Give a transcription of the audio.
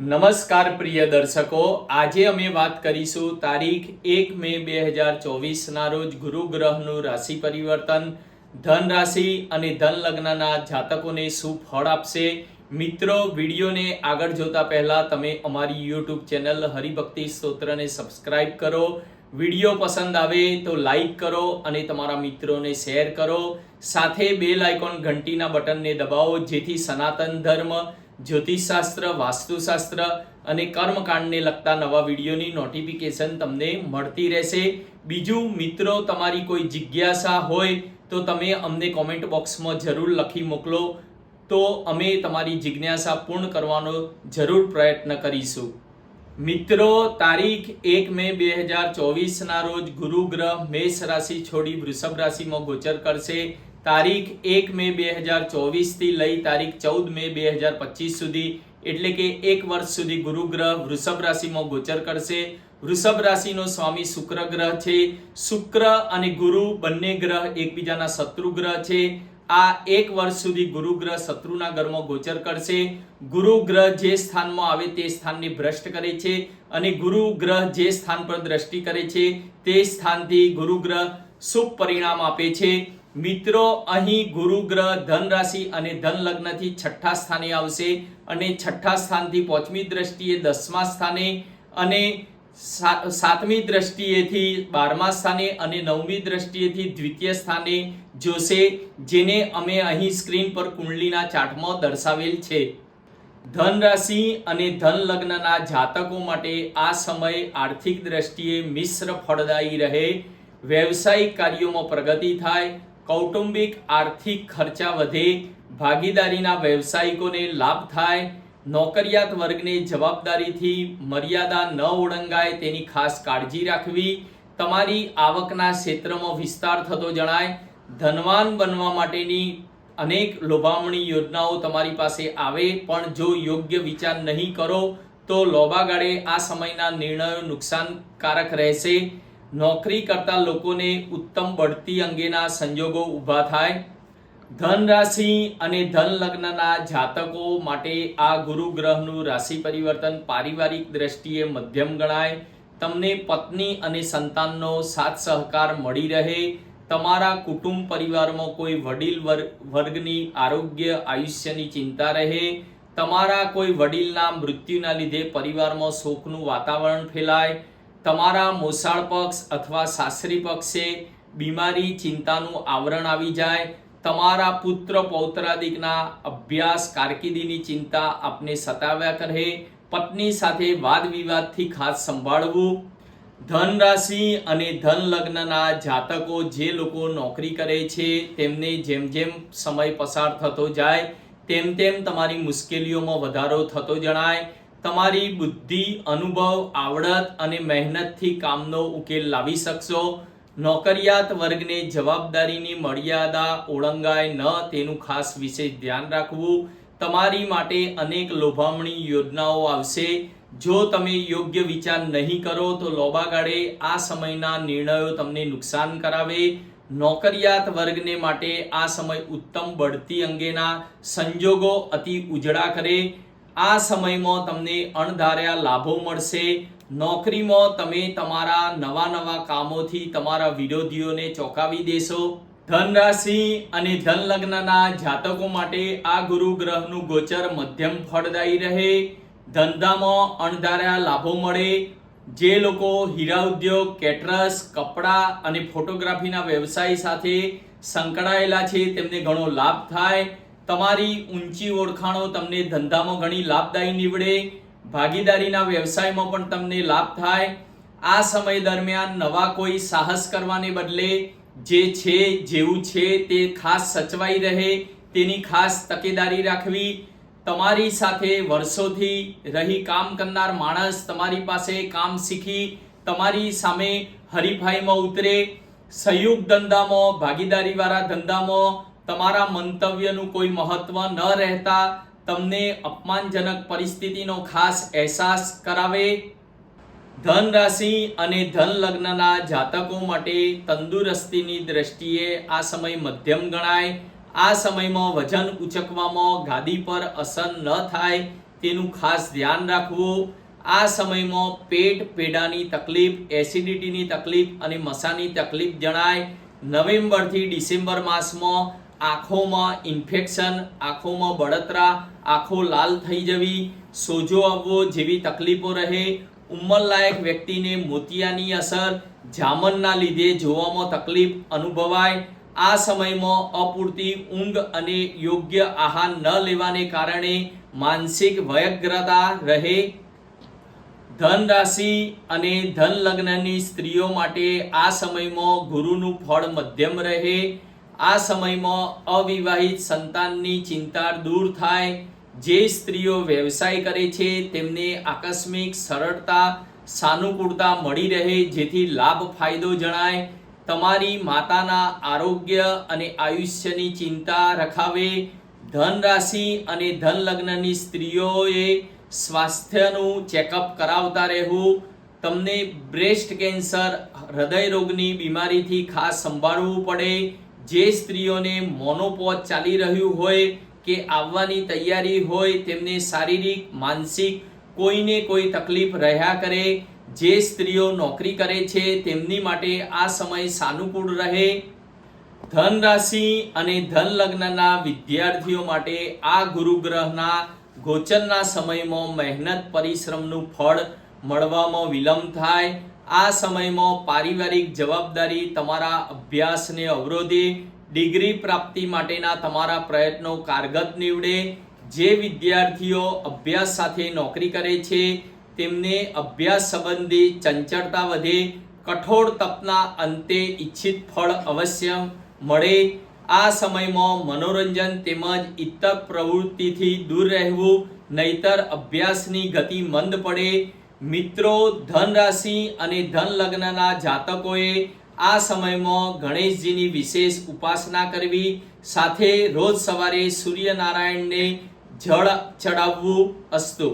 નમસ્કાર પ્રિય દર્શકો. આજે અમે વાત કરીશું તારીખ એક મે બે હજાર ચોવીસના રોજ ગુરુ ગ્રહનું રાશિ પરિવર્તન. ધન રાશિ અને ધન લગ્નના જાતકોને શું ફળ આપશે. મિત્રો, વિડીયોને આગળ જોતા પહેલા તમે અમારી યુટ્યુબ ચેનલ હરિભક્તિ સ્તોત્રને સબસ્ક્રાઇબ કરો. વીડિયો પસંદ આવે તો લાઈક કરો અને તમારા મિત્રોને શેર કરો. સાથે બેલ આઇકોન ઘંટીના બટનને દબાવો, જેથી સનાતન ધર્મ, જ્યોતિષશાસ્ત્ર, વાસ્તુશાસ્ત્ર અને કર્મકાંડને લગતા નવા વિડીયોની નોટિફિકેશન તમને મળતી રહેશે. બીજું, મિત્રો, તમારી કોઈ જિજ્ઞાસા હોય તો તમે અમને કોમેન્ટ બોક્સમાં જરૂર લખી મોકલો. તો અમે તમારી જિજ્ઞાસા પૂર્ણ કરવાનો જરૂર પ્રયત્ન કરીશું. મિત્રો, તારીખ એક મે બે હજાર ચોવીસના રોજ ગુરુ ગ્રહ મેષ રાશિ છોડી વૃષભ રાશિમાં ગોચર કરશે. તારીખ એક મે બે હજાર ચોવીસથી લઈ તારીખ ચૌદ મે બે હજાર પચીસ સુધી, એટલે કે એક વર્ષ સુધી ગુરુગ્રહ વૃષભ રાશિમાં ગોચર કરશે. વૃષભ રાશિનો સ્વામી શુક્ર ગ્રહ છે. શુક્ર અને ગુરુ બંને ગ્રહ એકબીજાના શત્રુ ગ્રહ છે. આ એક વર્ષ સુધી ગુરુ ગ્રહ શત્રુના ઘરમાં ગોચર કરશે. ગુરુ ગ્રહ જે સ્થાનમાં આવે તે સ્થાનને ભ્રષ્ટ કરે છે અને ગુરુ ગ્રહ જે સ્થાન પર દ્રષ્ટિ કરે છે તે સ્થાનથી ગુરુ ગ્રહ શુભ પરિણામ આપે છે. મિત્રો, અહીં ગુરુ ગ્રહ, ધન રાશિ અને ધન લગ્નથી છઠ્ઠા સ્થાને આવશે અને છઠ્ઠા સ્થાનથી પાંચમી દ્રષ્ટિએ દસમા સ્થાને અને સાતમી દ્રષ્ટિએથી બારમા સ્થાને અને નવમી દ્રષ્ટિએથી દ્વિતીય સ્થાને જોશે, જેને અમે અહીં સ્ક્રીન પર કુંડલીના ચાર્ટમાં દર્શાવેલ છે. ધન રાશિ અને ધન લગ્નના જાતકો માટે આ સમય આર્થિક દ્રષ્ટિએ મિશ્ર ફળદાયી રહે, વ્યવસાયિક કાર્યોમાં પ્રગતિ થાય કૌટુંબિક આર્થિક ખર્ચા વધે, ભાગીદારીના વ્યવસાયિકોને લાભ થાય, નોકરિયાત વર્ગને જવાબદારીથી મર્યાદા ન ઓળંગાય તેની ખાસ કાળજી રાખવી, તમારી આવકના ક્ષેત્રમાં વિસ્તાર થતો જણાય, ધનવાન બનવા માટેની અનેક લોભામણી યોજનાઓ તમારી પાસે આવે, પણ જો યોગ્ય વિચાર નહીં કરો, તો લોબાગાળે આ સમયના નિર્ણયો નુકસાનકારક રહેશે. નોકરી કરતા લોકોને ઉત્તમ બઢતી અંગેના સંજોગો ઊભા થાય. ધન રાશિ અને ધન લગ્નના જાતકો માટે આ ગુરુ ગ્રહનું રાશિ પરિવર્તન પારિવારિક દ્રષ્ટિએ મધ્યમ ગણાય. તમને પત્ની અને સંતાનનો સાથ સહકાર મળી રહે. તમારા કુટુંબ પરિવારમાં કોઈ વડીલ વર્ગ- વર્ગની આરોગ્ય, આયુષ્યની ચિંતા રહે. તમારા કોઈ વડીલના મૃત્યુના લીધે પરિવારમાં શોકનું વાતાવરણ ફેલાય. તમારા મોસાળ પક્ષ અથવા સાસરી પક્ષે બીમારી, ચિંતાનું આવરણ આવી જાય. તમારા પુત્ર પૌત્રાદિકના અભ્યાસ કારકિર્દીની ચિંતા આપને સતાવ્યા કરે. પત્ની સાથે વાદ વિવાદથી ખાસ સંભાળવું. ધન રાશિ અને ધન લગ્નના જાતકો જે લોકો નોકરી કરે છે, તેમને જેમ જેમ સમય પસાર થતો જાય, તેમ તેમ તમારી મુશ્કેલીઓમાં વધારો થતો જણાય. તમારી બુદ્ધિ, અનુભવ, આવડત અને મહેનતથી કામનો ઉકેલ લાવી શકશો. નોકરિયાત વર્ગને જવાબદારીની મર્યાદા ઓળંગાય ન તેનું ખાસ વિશેષ ધ્યાન રાખવું. તમારી માટે અનેક લોભામણી યોજનાઓ આવશે. જો તમે યોગ્ય વિચાર નહીં કરો તો લોબાગાળે આ સમયના નિર્ણયો તમને નુકસાન કરાવે. નોકરિયાત વર્ગને માટે આ સમય ઉત્તમ બઢતી અંગેના સંજોગો અતિ ઉજળા કરે. આ સમયમાં તમને અણધાર્યા લાભો મળશે. નોકરીમાં તમે તમારા નવા નવા કામોથી તમારા વિરોધીઓને ચોંકાવી દેશો. ધન રાશિ અને ધન લગ્નના જાતકો માટે આ ગુરુ ગ્રહનું ગોચર મધ્યમ ફળદાયી રહે. ધંધામાં અણધાર્યા લાભો મળે. જે લોકો હીરા ઉદ્યોગ, કેટરસ, કપડાં અને ફોટોગ્રાફીના વ્યવસાય સાથે સંકળાયેલા છે, તેમને ઘણો લાભ થાય. તમારી ઊંચી ઓળખાણો તમને ધંધામાં ઘણી લાભદાયી નીવડે, ભાગીદારીના વ્યવસાયમાં પણ તમને લાભ થાય. આ સમય દરમિયાન નવા કોઈ સાહસ કરવાને બદલે જે છે, જેવું છે તે ખાસ સચવાઈ રહે, તેની ખાસ તકેદારી રાખવી. તમારી સાથે વર્ષોથી રહી કામ કરનાર માણસ તમારી પાસે કામ શીખી, તમારી સામે હરીફાઈમાં ઉતરે. સંયુક્ત ધંધામાં, ભાગીદારીવાળા ધંધામાં તમારા મંતવ્યનું કોઈ મહત્વ ન રહેતા તમને અપમાનજનક પરિસ્થિતિનો ખાસ અહેસાસ કરાવે? ધન રાશિ અને ધન લગ્નના જાતકો માટે તંદુરસ્તીની દ્રષ્ટિએ આ સમય મધ્યમ ગણાય. આ સમયમાં વજન ઉચકવામાં ગાદી પર અસર ન થાય તેનું ખાસ ધ્યાન રાખવું. આ સમયમાં પેટ પેડાની તકલીફ, એસિડિટીની તકલીફ અને મસાની તકલીફ જણાય. નવેમ્બરથી ડિસેમ્બર માસમાં આંખોમાં ઇન્ફેક્શન, આંખોમાં બળતરા, આંખો લાલ થઈ જવી, સોજો આવવો જેવી તકલીફો રહે, ઉંમરલાયક વ્યક્તિને મોતિયાની અસર, જામનના લીધે જોવામાં તકલીફ અનુભવાય, આ સમયમાં અપૂરતી ઊંઘ અને યોગ્ય આહાર ન લેવાને કારણે માનસિક વયગ્રતા રહે. ધન રાશિ અને ધન લગ્નની સ્ત્રીઓ માટે આ સમયમાં ગુરુનું ફળ મધ્યમ રહે. આ સમયમાં અવિવાહિત સંતાનની ચિંતા દૂર થાય. જે સ્ત્રીઓ વ્યવસાય કરે છે, તેમને આકસ્મિક સરળતા, સાનુકૂળતા મળી રહે, જેથી લાભ ફાયદો જણાય. તમારી માતાના આરોગ્ય અને આયુષ્યની ચિંતા રખાવે. ધન રાશિ અને ધન લગ્નની સ્ત્રીઓએ સ્વાસ્થ્યનું ચેકઅપ કરાવતા રહેવું. તમને બ્રેસ્ટ કેન્સર હૃદય રોગની બીમારીથી ખાસ સંભાળવું પડે. જે સ્ત્રીઓને મોનોપોઝ ચાલી રહ્યું હોય કે આવવાની તૈયારી હોય તેમને શારીરિક, માનસિક કોઈને કોઈ તકલીફ રહ્યા કરે, જે સ્ત્રીઓ નોકરી કરે છે તેમની માટે આ સમય સાનુકૂળ રહે. ધન રાશિ અને ધન લગ્નના વિદ્યાર્થીઓ માટે આ ગુરુ ગ્રહના ગોચરના સમયમાં મહેનત પરિશ્રમનું ફળ મળવામાં વિલંબ થાય. આ સમયમાં પારિવારિક જવાબદારી તમારા અભ્યાસને અવરોધે, ડિગ્રી પ્રાપ્તિ માટેના તમારા પ્રયત્નો કારગત નીવડે. જે વિદ્યાર્થીઓ અભ્યાસ સાથે નોકરી કરે છે, તેમને અભ્યાસ સંબંધી ચંચળતા વધે. કઠોર તપના અંતે ઈચ્છિત ફળ અવશ્ય મળે. આ સમયમાં મનોરંજન તેમજ ઇતર પ્રવૃત્તિથી દૂર રહેવું, નહીતર અભ્યાસની ગતિ મંદ પડે. મિત્રો ધન રાશિ અને ધન લગ્નના જાતકોએ આ સમયમાં ગણેશજીની વિશેષ ઉપાસના કરવી, સાથે રોજ સવારે સૂર્યનારાયણને જળ ચડાવવું અસ્તુ.